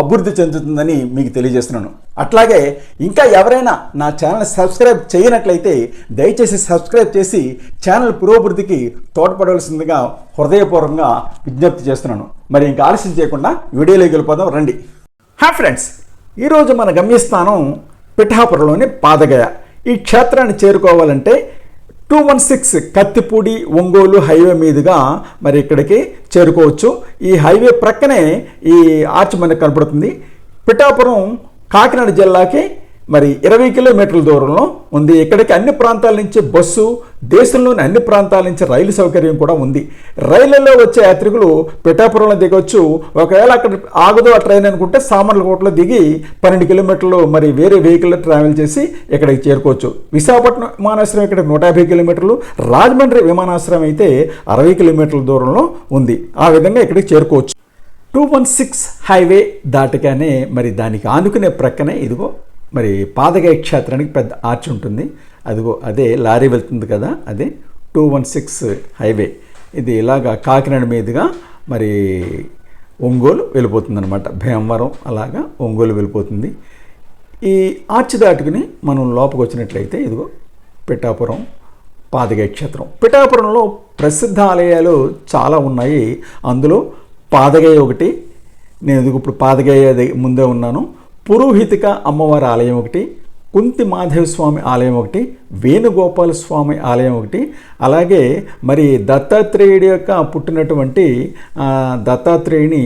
అభివృద్ధి చెందుతుందని మీకు తెలియజేస్తున్నాను. అట్లాగే ఇంకా ఎవరైనా నా ఛానల్ సబ్స్క్రైబ్ చేయనట్లయితే దయచేసి సబ్స్క్రైబ్ చేసి ఛానల్ పురోభివృద్ధికి తోడ్పడవలసిందిగా హృదయపూర్వకంగా విజ్ఞప్తి చేస్తున్నాను. మరి ఇంకా ఆలస్యం చేయకుండా వీడియోలోకి వెళ్ళిపోదాం రండి. హా ఫ్రెండ్స్ ఈరోజు మన గమ్యస్థానం పిఠాపురంలోని పాదగయ. ఈ క్షేత్రాన్ని చేరుకోవాలంటే two one six Kathipudi Ongole highway మీదుగా మరి ఇక్కడికి చేరుకోవచ్చు. ఈ హైవే ప్రక్కనే ఈ ఆర్చ్ మనకు కనపడుతుంది. పిఠాపురం కాకినాడ జిల్లాకి మరి ఇరవై కిలోమీటర్ల దూరంలో ఉంది. ఇక్కడికి అన్ని ప్రాంతాల నుంచి బస్సు దేశంలోని అన్ని ప్రాంతాల నుంచి రైలు సౌకర్యం కూడా ఉంది. రైళ్ళలో వచ్చే యాత్రికులు పిఠాపురంలో దిగొచ్చు. ఒకవేళ అక్కడ ఆగదు ఆ ట్రైన్ అనుకుంటే సామర్లకోటలో దిగి పన్నెండు కిలోమీటర్లు మరి వేరే వెహికల్లో ట్రావెల్ చేసి ఇక్కడికి చేరుకోవచ్చు. విశాఖపట్నం విమానాశ్రయం ఇక్కడ నూట యాభై కిలోమీటర్లు. రాజమండ్రి విమానాశ్రయం అయితే అరవై కిలోమీటర్ల దూరంలో ఉంది. ఆ విధంగా ఇక్కడికి చేరుకోవచ్చు. టూ వన్ సిక్స్ హైవే దాటగానే మరి దానికి ఆనుకునే ప్రక్కనే ఇదిగో మరి పాదగాయ క్షేత్రానికి పెద్ద ఆర్చ్ ఉంటుంది. అదిగో అదే లారీ వెళ్తుంది కదా అదే టూ వన్ సిక్స్ హైవే. ఇది ఇలాగా కాకినాడ మీదుగా మరి ఒంగోలు వెళ్ళిపోతుంది అనమాట భీమవరం అలాగా ఒంగోలు వెళ్ళిపోతుంది. ఈ ఆర్చ్ దాటుకుని మనం లోపలికి వచ్చినట్లయితే ఇదిగో పిఠాపురం పాదగాయ క్షేత్రం. పిఠాపురంలో ప్రసిద్ధ ఆలయాలు చాలా ఉన్నాయి. అందులో పాదగాయ ఒకటి. నేను ఇదిగో ఇప్పుడు పాదగాయ ముందే ఉన్నాను. పురోహితిక అమ్మవారి ఆలయం ఒకటి కుంతి మాధవ స్వామి ఆలయం ఒకటి వేణుగోపాల స్వామి ఆలయం ఒకటి అలాగే మరి దత్తాత్రేయుడి యొక్క పుట్టినటువంటి దత్తాత్రేయుని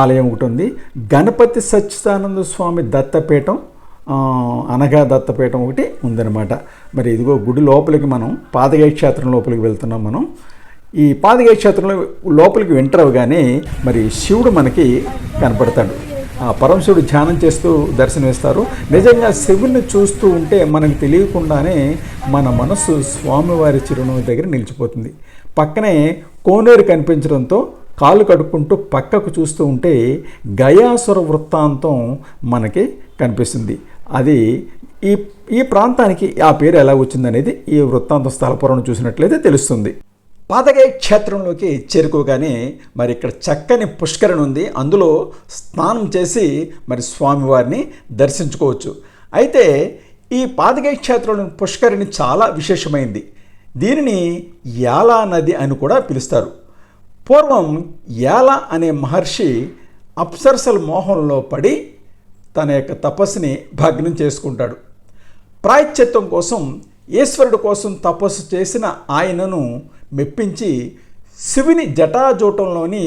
ఆలయం ఒకటి ఉంది. గణపతి సచ్చిదానంద స్వామి దత్తపీఠం అనగా దత్తపీఠం ఒకటి ఉందన్నమాట. మరి ఇదిగో గుడి లోపలికి మనం పాదగై క్షేత్రం లోపలికి వెళ్తున్నాం మనం. ఈ పాదగై క్షేత్రంలో లోపలికి ఎంటర్ అవగానే మరి శివుడు మనకి కనపడతాడు. పరమశివుడు ధ్యానం చేస్తూ దర్శనమిస్తారు నిజంగా శివుని చూస్తూ ఉంటే మనకు తెలియకుండానే మన మనస్సు స్వామివారి చిరునవ్వు దగ్గర నిలిచిపోతుంది. పక్కనే కోనేరు కనిపించడంతో కాళ్ళు కడుక్కుంటూ పక్కకు చూస్తూ ఉంటే గయాసుర వృత్తాంతం మనకి కనిపిస్తుంది. అది ఈ ఈ ప్రాంతానికి ఆ పేరు ఎలా వచ్చిందనేది ఈ వృత్తాంతం స్థలపురం చూసినట్లయితే తెలుస్తుంది. పాదగాయ క్షేత్రంలోకి చేరుకోగానే మరి ఇక్కడ చక్కని పుష్కరణ ఉంది. అందులో స్నానం చేసి మరి స్వామివారిని దర్శించుకోవచ్చు. అయితే ఈ పాదగాయ క్షేత్రంలోని పుష్కరిణి చాలా విశేషమైంది. దీనిని యాలా నది అని కూడా పిలుస్తారు. పూర్వం యాల అనే మహర్షి అప్సరసల మోహంలో పడి తన యొక్క తపస్సుని భగ్నం చేసుకుంటాడు. ప్రాయశ్చిత్తం కోసం ఈశ్వరుడు కోసం తపస్సు చేసిన ఆయనను మెప్పించి శివుని జటాజూటంలోని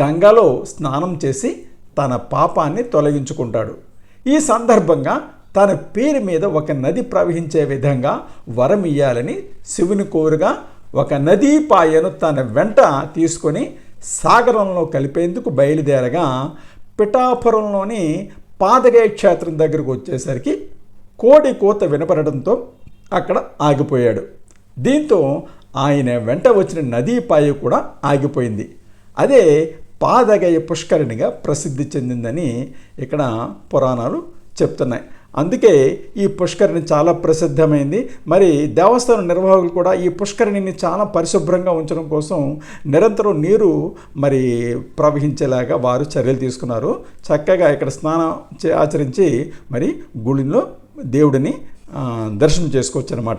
గంగలో స్నానం చేసి తన పాపాన్ని తొలగించుకుంటాడు. ఈ సందర్భంగా తన పేరు మీద ఒక నది ప్రవహించే విధంగా వరం ఇయ్యాలని శివుని కోరుగా ఒక నదీ పాయను తన వెంట తీసుకొని సాగరంలో కలిపేందుకు బయలుదేరగా పిఠాపురంలోని పాదగాయ క్షేత్రం దగ్గరకు వచ్చేసరికి కోడి కోత వినపడడంతో అక్కడ ఆగిపోయాడు. దీంతో ఆయన వెంట వచ్చిన నదీపాయ కూడా ఆగిపోయింది. అదే పాదగయ పుష్కరిణిగా ప్రసిద్ధి చెందిందని ఇక్కడ పురాణాలు చెప్తున్నాయి. అందుకే ఈ పుష్కరిణి చాలా ప్రసిద్ధమైంది. మరి దేవస్థానం నిర్వాహకులు కూడా ఈ పుష్కరిణిని చాలా పరిశుభ్రంగా ఉంచడం కోసం నిరంతరం నీరు మరి ప్రవహించేలాగా వారు చర్యలు తీసుకున్నారు. చక్కగా ఇక్కడ స్నానం చే- ఆచరించి మరి గుడిలో దేవుడిని దర్శనం చేసుకోవచ్చు అనమాట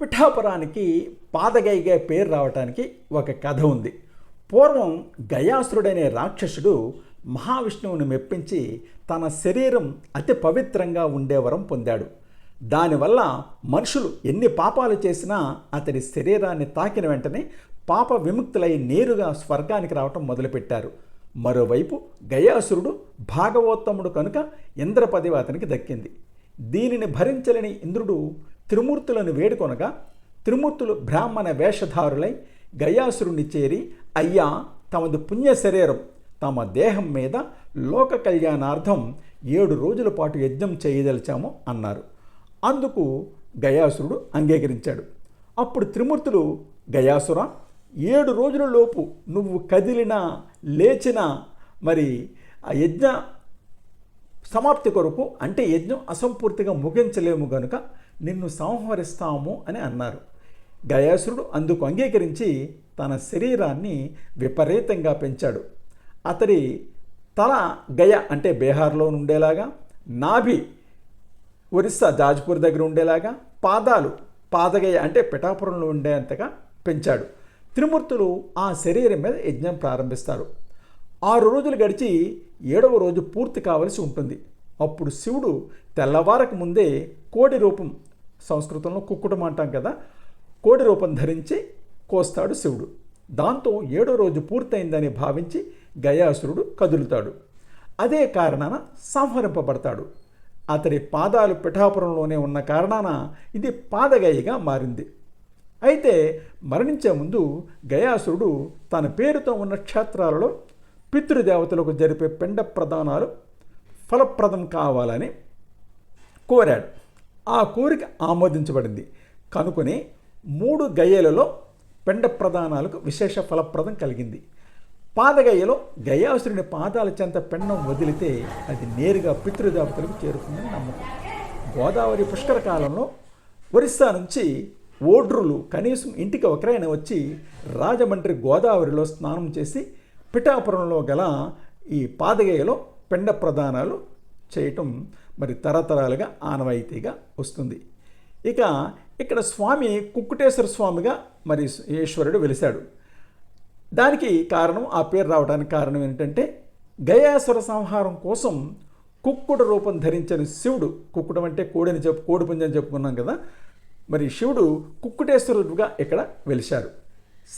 పిఠాపురానికి పాదగైగా పేరు రావటానికి ఒక కథ ఉంది. పూర్వం గయాసురుడనే రాక్షసుడు మహావిష్ణువుని మెప్పించి తన శరీరం అతి పవిత్రంగా ఉండే వరం పొందాడు. దానివల్ల మనుషులు ఎన్ని పాపాలు చేసినా అతడి శరీరాన్ని తాకిన వెంటనే పాప విముక్తులై నేరుగా స్వర్గానికి రావటం మొదలుపెట్టారు. మరోవైపు గయాసురుడు భాగవోత్తముడు కనుక ఇంద్రపదవి అతనికి దక్కింది. దీనిని భరించలేని ఇంద్రుడు త్రిమూర్తులను వేడుకొనగా త్రిమూర్తులు బ్రాహ్మణ వేషధారులై గయాసురుణ్ణి చేరి అయ్యా తమది పుణ్య శరీరం తమ దేహం మీద లోక కళ్యాణార్థం ఏడు రోజుల పాటు యజ్ఞం చేయదలిచాము అన్నారు. అందుకు గయాసురుడు అంగీకరించాడు. అప్పుడు త్రిమూర్తులు గయాసుర ఏడు రోజుల లోపు నువ్వు కదిలినా లేచినా మరి ఆ యజ్ఞ సమాప్తి కొరకు అంటే యజ్ఞం అసంపూర్తిగా ముగించలేము గనుక నిన్ను సంహరిస్తాము అని అన్నారు. గయాసురుడు అందుకు అంగీకరించి తన శరీరాన్ని విపరీతంగా పెంచాడు. అతడి తల గయ అంటే బీహార్లో ఉండేలాగా నాభి ఒరిస్సా జాజ్పూర్ దగ్గర ఉండేలాగా పాదాలు పాదగయ అంటే పిఠాపురంలో ఉండేంతగా పెంచాడు. త్రిమూర్తులు ఆ శరీరం మీద యజ్ఞం ప్రారంభిస్తారు. ఆరు రోజులు గడిచి ఏడవ రోజు పూర్తి కావలసి ఉంటుంది. అప్పుడు శివుడు తెల్లవారకు ముందే కోడి రూపం సంస్కృతంలో కుక్కుటం అంటాం కదా కోడి రూపం ధరించి కోస్తాడు శివుడు. దాంతో ఏడో రోజు పూర్తయిందని భావించి గయాసురుడు కదులుతాడు. అదే కారణాన సంహరింపబడతాడు. అతడి పాదాలు పిఠాపురంలోనే ఉన్న కారణాన ఇది పాదగయ్యగా మారింది. అయితే మరణించే ముందు గయాసురుడు తన పేరుతో ఉన్న క్షేత్రాలలో పితృదేవతలకు జరిపే పిండ ప్రదానాలు ఫలప్రదం కావాలని కోరాడు. ఆ కోరిక ఆమోదించబడింది. కనుకొని మూడు గయ్యలలో పిండ ప్రధానాలకు విశేష ఫలప్రదం కలిగింది. పాదగయ్యలో గయాసురుని పాదాల చెంత పిండం వదిలితే అది నేరుగా పితృదేవతలకు చేరుతుందని నమ్మకం. గోదావరి పుష్కర కాలంలో ఒరిస్సా నుంచి ఓడ్రులు కనీసం ఇంటికి ఒకరైన వచ్చి రాజమండ్రి గోదావరిలో స్నానం చేసి పిఠాపురంలో గల ఈ పాదగయ్యలో పిండ ప్రధానాలు చేయటం మరి తరతరాలుగా ఆనవాయితీగా వస్తుంది. ఇక ఇక్కడ స్వామి కుక్కుటేశ్వర స్వామిగా మరి ఈశ్వరుడు వెలిశాడు. దానికి కారణం ఆ పేరు రావడానికి కారణం ఏంటంటే గయాసుర సంహారం కోసం కుక్కుడు రూపం ధరించిన శివుడు కుక్కుడం అంటే కోడిని చెప్పు కోడి పుంజని చెప్పుకున్నాం కదా మరి శివుడు కుక్కుటేశ్వరుడుగా ఇక్కడ వెలిశారు.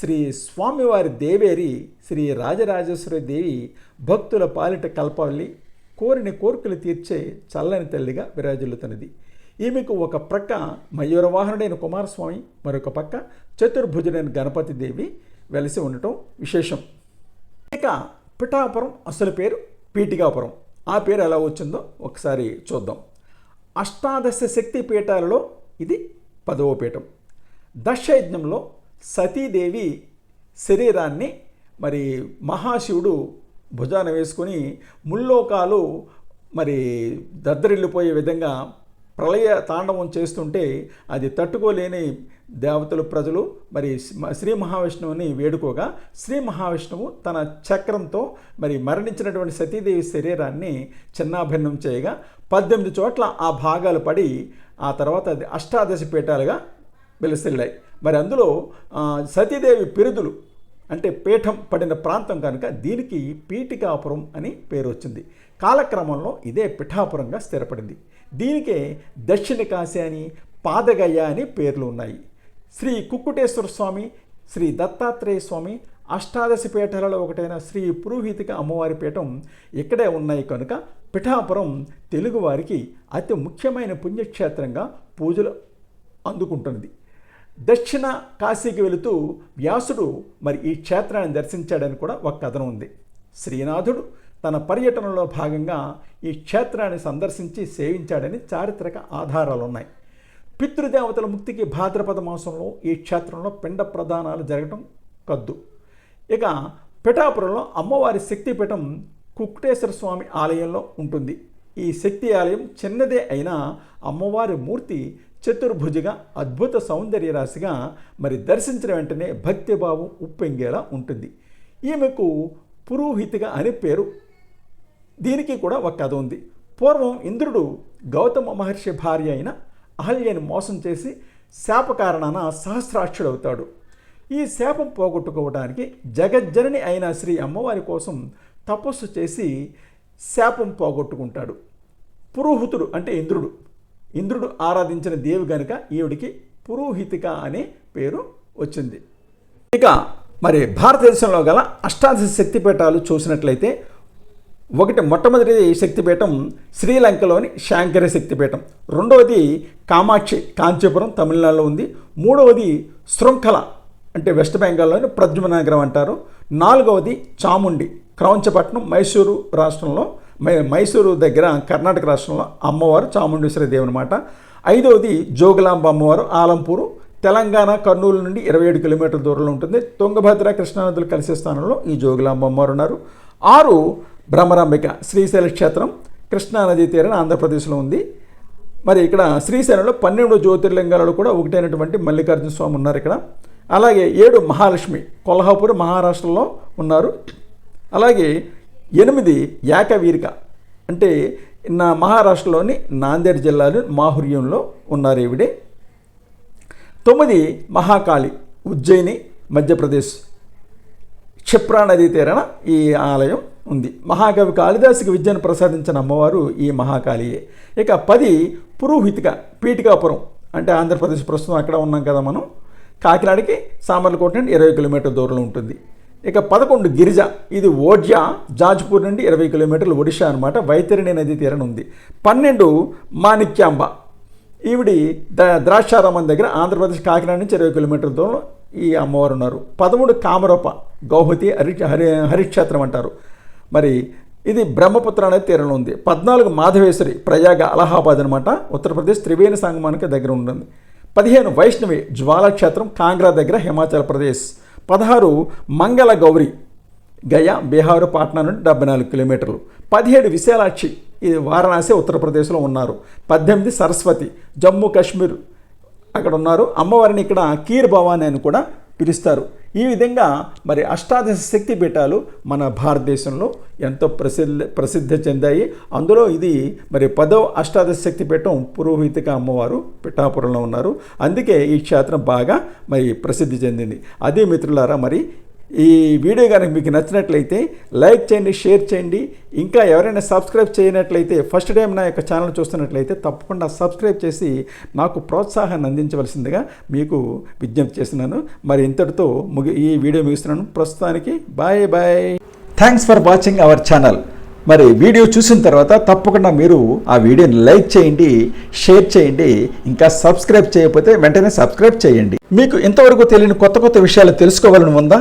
శ్రీ స్వామివారి దేవేరి శ్రీ రాజరాజేశ్వరి దేవి భక్తుల పాలిట కల్పవల్లి కోరిని కోరికలు తీర్చే చల్లని తల్లిగా విరాజిల్లుతున్నది. ఈమెకు ఒక ప్రక్క మయూరవాహనుడైన కుమారస్వామి మరొక పక్క చతుర్భుజుడైన గణపతి దేవి వెలిసి ఉండటం విశేషం. ఇక పిఠాపురం అసలు పేరు పీఠికాపురం. ఆ పేరు ఎలా వచ్చిందో ఒకసారి చూద్దాం. అష్టాదశ శక్తి పీఠాలలో ఇది పదవ పీఠం. దశయజ్ఞంలో సతీదేవి శరీరాన్ని మరి మహాశివుడు భుజాన వేసుకొని ముల్లోకాలు మరి దద్దరిల్లిపోయే విధంగా ప్రళయ తాండవం చేస్తుంటే అది తట్టుకోలేని దేవతలు ప్రజలు మరి శ్రీ మహావిష్ణువుని వేడుకోగా శ్రీ మహావిష్ణువు తన చక్రంతో మరి మరణించినటువంటి సతీదేవి శరీరాన్ని చిన్నాభిన్నం చేయగా పద్దెనిమిది చోట్ల ఆ భాగాలు పడి ఆ తర్వాత అది అష్టాదశ పీఠాలుగా వెలుసిల్లాయి. మరి అందులో సతీదేవి పిరుదులు అంటే పీఠం పడిన ప్రాంతం కనుక దీనికి పీఠికాపురం అని పేరు వచ్చింది కాలక్రమంలో ఇదే పిఠాపురంగా స్థిరపడింది. దీనికే దక్షిణ కాశీ అని పాదగయ్య అని పేర్లు ఉన్నాయి. శ్రీ కుక్కుటేశ్వర స్వామి శ్రీ దత్తాత్రేయ స్వామి అష్టాదశి పీఠాలలో ఒకటైన శ్రీ పురోహితిక అమ్మవారి పీఠం ఇక్కడే ఉన్నాయి కనుక పిఠాపురం తెలుగువారికి అతి ముఖ్యమైన పుణ్యక్షేత్రంగా పూజలు అందుకుంటున్నది. దక్షిణ కాశీకి వెళుతూ వ్యాసుడు మరి ఈ క్షేత్రాన్ని దర్శించాడని కూడా ఒక కథనం ఉంది. శ్రీనాథుడు తన పర్యటనలో భాగంగా ఈ క్షేత్రాన్ని సందర్శించి సేవించాడని చారిత్రక ఆధారాలు ఉన్నాయి. పితృదేవతల ముక్తికి భాద్రపద మాసంలో ఈ క్షేత్రంలో పిండ ప్రదానాలు జరగటం కద్దు. ఇక పిఠాపురంలో అమ్మవారి శక్తిపీఠం కుక్కుటేశ్వర స్వామి ఆలయంలో ఉంటుంది. ఈ శక్తి ఆలయం చిన్నదే అయినా అమ్మవారి మూర్తి చతుర్భుజిగా అద్భుత సౌందర్య రాశిగా మరి దర్శించిన వెంటనే భక్తిభావం ఉప్పెంగేలా ఉంటుంది. ఈమెకు పురోహితిగా అనే పేరు. దీనికి కూడా ఒక కథ ఉంది. పూర్వం ఇంద్రుడు గౌతమ మహర్షి భార్య అయిన అహల్యని మోసం చేసి శాప కారణాన సహస్రాక్షుడవుతాడు. ఈ శాపం పోగొట్టుకోవడానికి జగజ్జనని అయిన శ్రీ అమ్మవారి కోసం తపస్సు చేసి శాపం పోగొట్టుకుంటాడు. పురోహితుడు అంటే ఇంద్రుడు. ఇంద్రుడు ఆరాధించిన దేవి గనుక ఈవిడికి పురోహితిక అనే పేరు వచ్చింది. ఇక మరి భారతదేశంలో గల అష్టాదశ శక్తిపీఠాలు చూసినట్లయితే ఒకటి మొట్టమొదటి శక్తిపీఠం శ్రీలంకలోని శాంకర శక్తిపీఠం రెండవది కామాక్షి కాంచీపురం తమిళనాడులో ఉంది మూడవది శృంఖల అంటే వెస్ట్ బెంగాల్లోని ప్రద్యుమనగరం అంటారు నాలుగవది చాముండి క్రౌంచపట్నం మైసూరు రాష్ట్రంలో మై- మైసూరు దగ్గర కర్ణాటక రాష్ట్రంలో అమ్మవారు చాముండేశ్వరి దేవి అనమాట ఐదవది జోగులాంబ అమ్మవారు ఆలంపూరు. తెలంగాణ కర్నూలు నుండి ఇరవై ఏడు కిలోమీటర్ల దూరంలో ఉంటుంది. తుంగభద్ర కృష్ణానదులు కలిసే స్థానంలో ఈ జోగులాంబ అమ్మవారు ఉన్నారు. ఆరు భ్రమరాంబిక శ్రీశైల క్షేత్రం. కృష్ణానదీ తీరాన ఆంధ్రప్రదేశ్లో ఉంది. మరి ఇక్కడ శ్రీశైలంలో పన్నెండు జ్యోతిర్లింగాలలో కూడా ఒకటైనటువంటి మల్లికార్జున స్వామి ఉన్నారు ఇక్కడ. అలాగే ఏడు మహాలక్ష్మి కొల్హాపూర్ మహారాష్ట్రలో ఉన్నారు. అలాగే ఎనిమిది ఏకవీరిక. అంటే నా మహారాష్ట్రలోని నాందేడ్ జిల్లాలో మాహుర్యంలో ఉన్నారు ఈవిడే. తొమ్మిది మహాకాళి ఉజ్జయిని మధ్యప్రదేశ్. క్షిప్రా నదీ తీరాన ఈ ఆలయం ఉంది. మహాకవి కాళిదాసుకి విద్యను ప్రసాదించిన అమ్మవారు ఈ మహాకాళియే. ఇక పది పురోహితిక పీఠికాపురం. అంటే ఆంధ్రప్రదేశ్ ప్రస్తుతం అక్కడ ఉన్నాం కదా మనం. కాకినాడకి సామర్లకోట నుండి ఇరవై కిలోమీటర్ల దూరంలో ఉంటుంది. ఇక పదకొండు గిరిజ ఇది ఓడ్యా జాజ్పూర్ నుండి ఇరవై కిలోమీటర్లు ఒడిషా అనమాట వైతరిణి నది తీరాన ఉంది. పన్నెండు మాణిక్యాంబ ఈవిడి ద ద్రాక్షారామం దగ్గర ఆంధ్రప్రదేశ్ కాకినాడ నుంచి ఇరవై కిలోమీటర్ల దూరంలో ఈ అమ్మవారు ఉన్నారు. పదమూడు కామరూప గౌహతి హరి హరి హరిక్షేత్రం అంటారు. మరి ఇది బ్రహ్మపుత్ర అనేది తీరంలో ఉంది. పద్నాలుగు మాధవేశ్వరి ప్రయాగ అలహాబాద్ అనమాట ఉత్తరప్రదేశ్ త్రివేణి సంగమానికి దగ్గర ఉంటుంది. పదిహేను వైష్ణవి జ్వాలాక్షేత్రం కాంగ్రా దగ్గర హిమాచల్ ప్రదేశ్. పదహారు మంగళ గౌరి గయా బీహారు పాట్నా నుండి డెబ్బై నాలుగు కిలోమీటర్లు. పదిహేడు విశాలాక్షి ఇది వారణాసి ఉత్తరప్రదేశ్లో ఉన్నారు. పద్దెనిమిది సరస్వతి జమ్మూ కాశ్మీర్ అక్కడ ఉన్నారు. అమ్మవారిని ఇక్కడ కీర్ భవాని అని కూడా పిలుస్తారు. ఈ విధంగా మరి అష్టాదశ శక్తి పీఠాలు మన భారతదేశంలో ఎంతో ప్రసిద్ధి ప్రసిద్ధి చెందాయి. అందులో ఇది మరి పదవ అష్టాదశ శక్తి పీఠం పురోహితిక అమ్మవారు పిఠాపురంలో ఉన్నారు. అందుకే ఈ క్షేత్రం బాగా మరి ప్రసిద్ధి చెందింది. అదే మిత్రులారా మరి ఈ వీడియో కనుక మీకు నచ్చినట్లయితే లైక్ చేయండి షేర్ చేయండి. ఇంకా ఎవరైనా సబ్స్క్రైబ్ చేయనట్లయితే ఫస్ట్ టైం నా యొక్క ఛానల్ చూస్తున్నట్లయితే తప్పకుండా సబ్స్క్రైబ్ చేసి నాకు ప్రోత్సాహాన్ని అందించవలసిందిగా మీకు విజ్ఞప్తి చేస్తున్నాను. మరి ఇంతటితో ముగి ఈ వీడియో ముగిస్తున్నాను. ప్రస్తుతానికి bye bye. Thanks for watching our channel మరి వీడియో చూసిన తర్వాత తప్పకుండా మీరు ఆ వీడియోని లైక్ చేయండి షేర్ చేయండి. ఇంకా సబ్స్క్రైబ్ చేయకపోతే వెంటనే సబ్స్క్రైబ్ చేయండి. మీకు ఇంతవరకు తెలియని కొత్త కొత్త విషయాలు తెలుసుకోవాలని ఉందా?